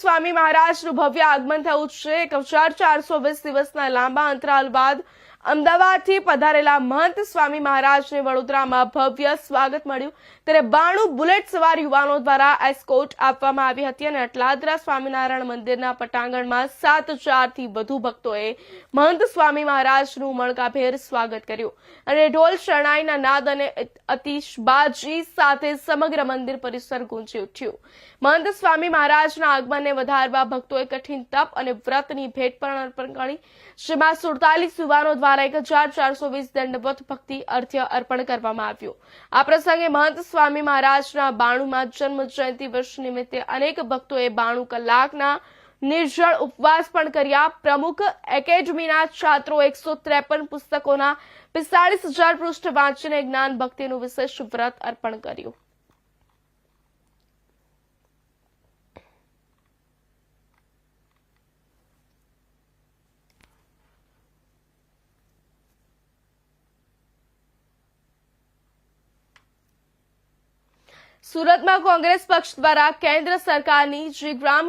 સ્વામી મહારાજનું ભવ્ય આગમન થયું છે. એક ચારસો વીસ દિવસના લાંબા અંતરાલ બાદ અમદાવાદથી પધારેલા મહંત સ્વામી મહારાજને વડોદરામાં ભવ્ય સ્વાગત મળ્યું. ત્યારે બાણું બુલેટ સવાર યુવાનો દ્વારા એસ્કોટ આપવામાં આવી હતી અને અટલાદરા સ્વામિનારાયણ મંદિરના પટાંગણમાં સાત હજારથી વધુ ભક્તોએ મહંત સ્વામી મહારાજનું મણકાભેર સ્વાગત કર્યું. અને ઢોલ, શરણાઈના નાદ અને અતિશબાજી સાથે સમગ્ર મંદિર પરિસર ગુંજી ઉઠ્યું. મહંત સ્વામી મહારાજના આગમનને વધારવા ભક્તોએ કઠિન તપ અને વ્રતની ભેટ પણ અર્પણ કરી. જેમાં સુડતાલીસ યુવાનો દ્વારા એક હજાર ચારસો વીસ દંડવત ભક્તિ અર્થ્ય અર્પણ કરવામાં આવ્યું. આ પ્રસંગે મહંત સ્વામી મહારાજના બાણુમાં જન્મ જયંતિ વર્ષ નિમિત્તે અનેક ભક્તોએ બાણું કલાકના નિર્જળ ઉપવાસ પણ કર્યા. પ્રમુખ એકેડમીના છાત્રો એકસો ત્રેપન પુસ્તકોના પિસ્તાળીસ હજાર પૃષ્ઠ વાંચીને જ્ઞાન ભક્તિનું વિશેષ વ્રત અર્પણ કર્યું. સુરતમાં કોંગ્રેસ પક્ષ દ્વારા કેન્દ્ર સરકારની શ્રી ગ્રામ